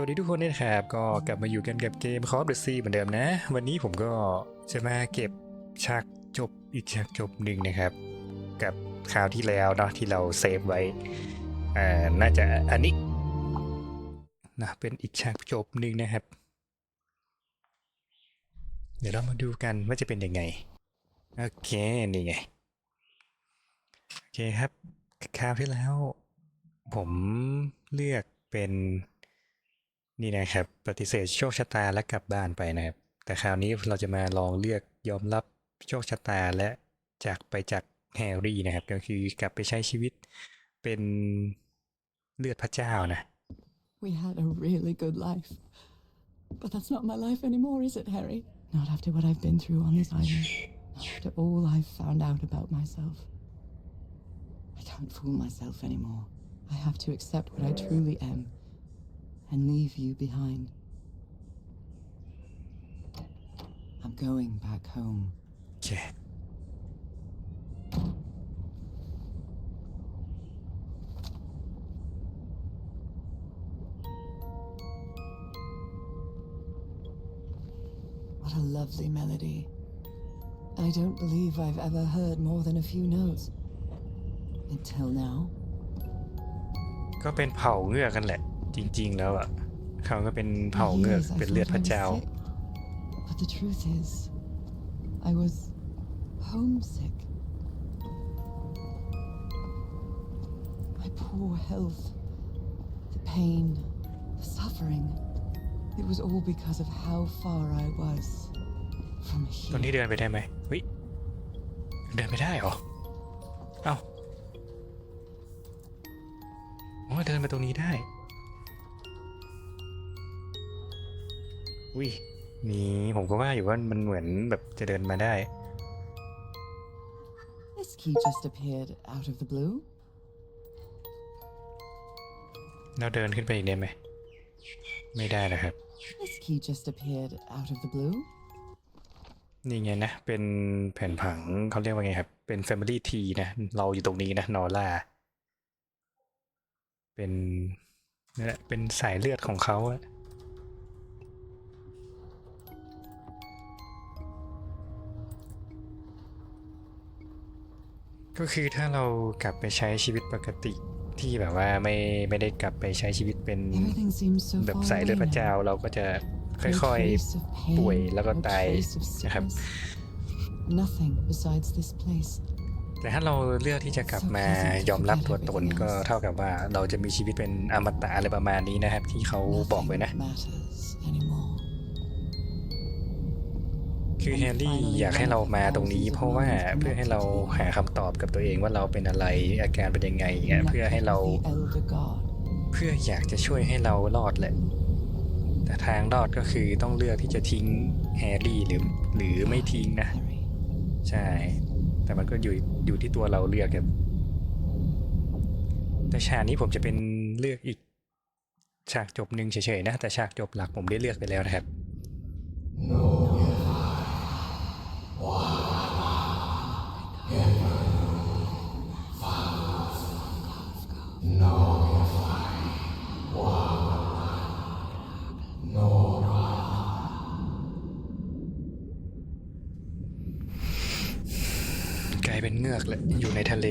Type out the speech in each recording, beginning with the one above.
วัสดีทุกคนนะครับ ก็กลับมาอยู่กันกับเกม Call of Duty เหมือนเดิมนะ วันนี้ผมก็จะมาเก็บฉากจบอีกฉากจบหนึ่งนะครับ กับคราวที่แล้วเนาะที่เราเซฟไว้อ่าน่าจะอันนี้นะเป็นอีกฉากจบหนึ่งนะครับ เดี๋ยวเรามาดูกันว่าจะเป็นยังไง โอเค นี่ไง โอเคครับ คราวที่แล้ว ผมเลือกเป็น นี่นะครับ ปฏิเสธโชคชะตาและกลับบ้านไปนะครับ แต่คราวนี้เราจะมาลองเลือกยอมรับโชคชะตาและจากไปจากแฮร์รี่นะครับ ก็คือกลับไปใช้ชีวิตเป็นเลือดพระเจ้านะ We had a really good life. But that's not my life anymore, is it, Harry? Not after what I've been through on this island. Not after all I've found out about myself. I can't fool myself anymore. I have to accept what I truly am and leave you behind. I'm going back home. โอเค What a lovely melody. I don't believe I've ever heard more than a few notes. Until now. ก็เป็นเผ่าเงือกกันแหละ จริง ๆ แล้วอะ เขาก็เป็นเผ่าเงือก Years I เป็นเลือด thought พ I ระ was เจ้า sick. But the truth is, I was homesick. My poor health, the pain, the suffering. It was all because of how far I was from ตรงนี้ here. เดินไปได้ไหมเฮ้ยเดินไปได้เหรอ เอ้าโอ้เดินมาตรงนี้ได้ อุ้ยนี่ผมก็ว่าอยู่ว่ามันเหมือนแบบจะเดินมาได้ This key just appeared out of the blue. เราเดินขึ้นไปอีกได้ไหม ไม่ได้นะครับ This key just appeared out of the blue. นี่ไงนะ เป็นแผ่นผังเขาเรียกว่าไงครับ เป็น Family T นะ เราอยู่ตรงนี้นะ นอร่า เป็นนี่นแหละเป็นสายเลือดของเขาอะ ก็คือถ้าเรากลับไปใช้ชีวิตปกติที่แบบว่าไม่ไม่ได้กลับไปใช้ชีวิตเป็น Everything seems so แบบ far สายเลือด away พระ now. เจ้าเราก็จะ No ค่อย trace of pain, ป่วยแล้วก็ no ตาย trace of นะครับ sickness. Nothing besides this place. แต่ถ้าเราเลือกที่จะกลับมายอมรับตัวตนก็เท่ากับว่าเราจะมีชีวิตเป็นอมตะอะไรประมาณนี้นะครับ ที่เขาบอกไว้นะ คือแฮร์รี่อยากให้เรามาตรงนี้ เพราะว่าเพื่อให้เราหาคำตอบกับตัวเองว่าเราเป็นอะไรอาการเป็นยังไงเงี้ยเพื่อให้เรา The Elder God. เพื่ออยากจะช่วยให้เรารอดแหละ แต่ทางรอดก็คือต้องเลือกที่จะทิ้งแฮร์รี่หรือหรือไม่ทิ้งนะ Harry. ใช่ แต่มันก็อยู่อยู่ที่ตัวเราเลือกครับแต่ฉากนี้ผมจะเป็นเลือกอีก ฉากจบหนึ่งเฉยๆนะ แต่ฉากจบหลักผมได้เลือกไปแล้วนะครับกลายเป็นเงือกเลยอยู่ในทะเล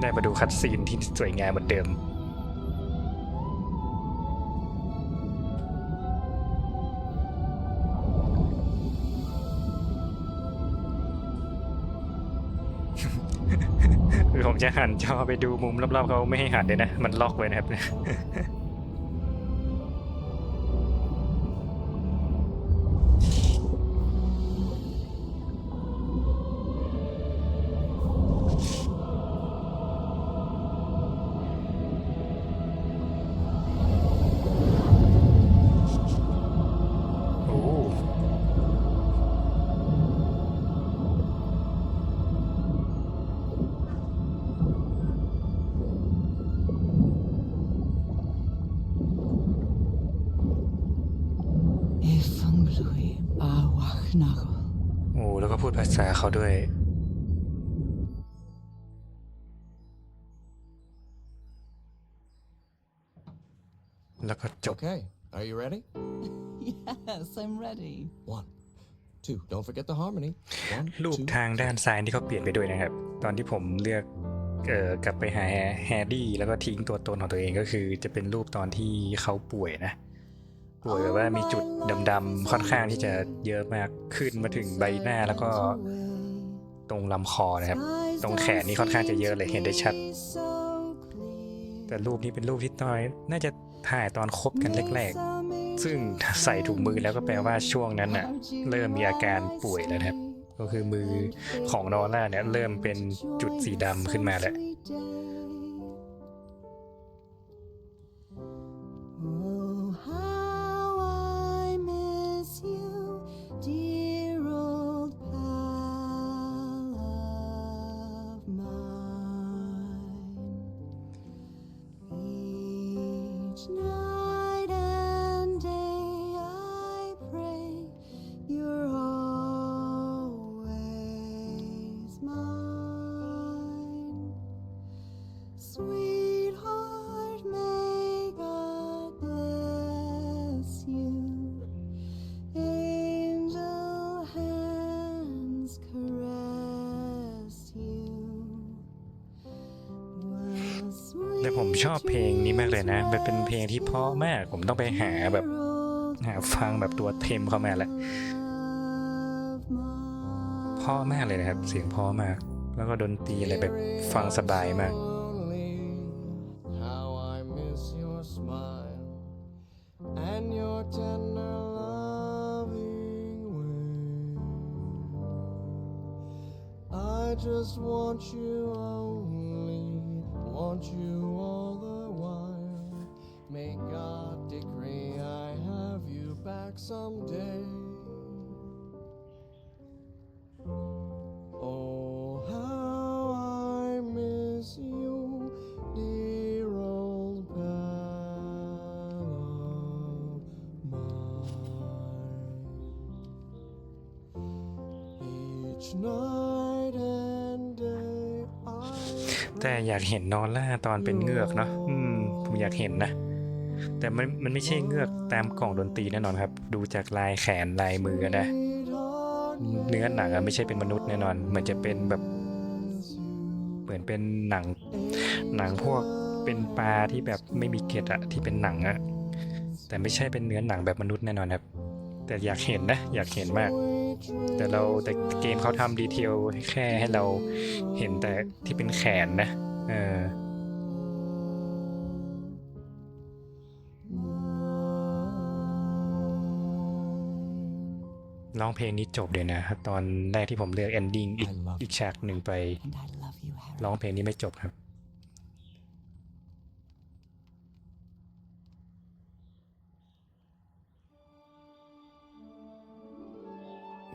ได้มาดูคัดซีนที่สวยงามเหมือนเดิมผมจะหันจอไปดูมุมรอบๆเขาไม่ให้หันเลยนะ มันล็อกไว้นะครับ โอ้แล้วก็พูดภาษาเขาด้วย แล้วก็จบ Okay, are you ready? Yes, I'm ready. One, two. Don't forget the harmony. One, รูป two, ทางด้านซ้ายที่เขาเปลี่ยนไปด้วยนะครับ ตอนที่ผมเลือกเอ่อกลับไปหาแฮร์รี่แล้วก็ทิ้งตัวตนของตัวเองก็คือ จะเป็นรูปตอนที่เขาป่วยนะ ป่วยแบบว่ามีจุดดำๆค่อนข้างที่จะเยอะมากขึ้นมาถึงใบหน้าแล้วก็ตรงลำคอนะครับ ตรงแขนนี่ค่อนข้างจะเยอะเลยเห็นได้ชัด แต่รูปนี้เป็นรูปที่ต้อย น่าจะถ่ายตอนคบกันแรกๆ ซึ่งใส่ถุงมือแล้วก็แปลว่าช่วงนั้นน่ะ เริ่มมีอาการป่วยแล้วนะครับ ก็คือมือของนอร่าเนี่ยเริ่มเป็นจุดสีดำขึ้นมาแล้ว แต่ผมชอบเพลงนี้มากเลยนะมันเป็นเพลงที่เพราะมาก ผมต้องไปหาแบบหาฟังแบบตัวเทมเข้ามาแหละพราะมากเลยนะครับ เสียงพราะมาก แล้วก็ดนตรีอะไรแบบฟังสบายมาก I just want you want you all the while. May God decree I have you back someday. Oh, how I miss you, dear old pal of mine. Each night แต่อยากเห็นนอร่าตอนเป็นเงือกเนาะอืมผมอยากเห็นนะ แต่มันมันไม่ใช่เงือกตามกล่องดนตรีแน่นอนครับ ดูจากลายแขนลายมือนะเนื้อหนังอะไม่ใช่เป็นมนุษย์แน่นอน เหมือนจะเป็นแบบ เหมือนเป็นหนัง หนังพวกเป็นปลาที่แบบไม่มีเกล็ดอะที่เป็นหนังอะแต่ไม่ใช่เป็นเนื้อหนังแบบมนุษย์แน่นอนครับ แต่อยากเห็นนะ อยากเห็นมาก แต่เราแต่เกมเขาทำดีเทลแค่ให้เราเห็นแต่ที่เป็นแขนนะ เออร้องเพลงนี้จบเลยนะ ตอนแรกที่ผมเลือก ending อีกอีกฉากหนึ่งไปร้องเพลงนี้ไม่จบครับ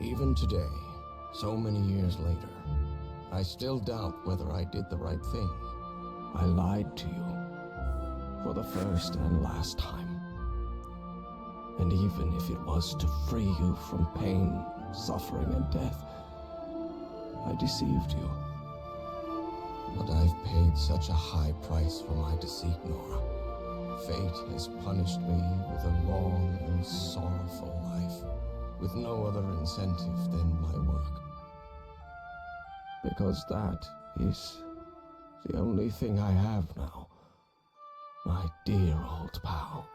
Even today, so many years later, I still doubt whether I did the right thing. I lied to you for the first and last time. And even if it was to free you from pain, suffering, and death, I deceived you. But I've paid such a high price for my deceit, Nora. Fate has punished me with a long and sorrowful life with no other incentive than my work. Because that is the only thing I have now. My dear old pal.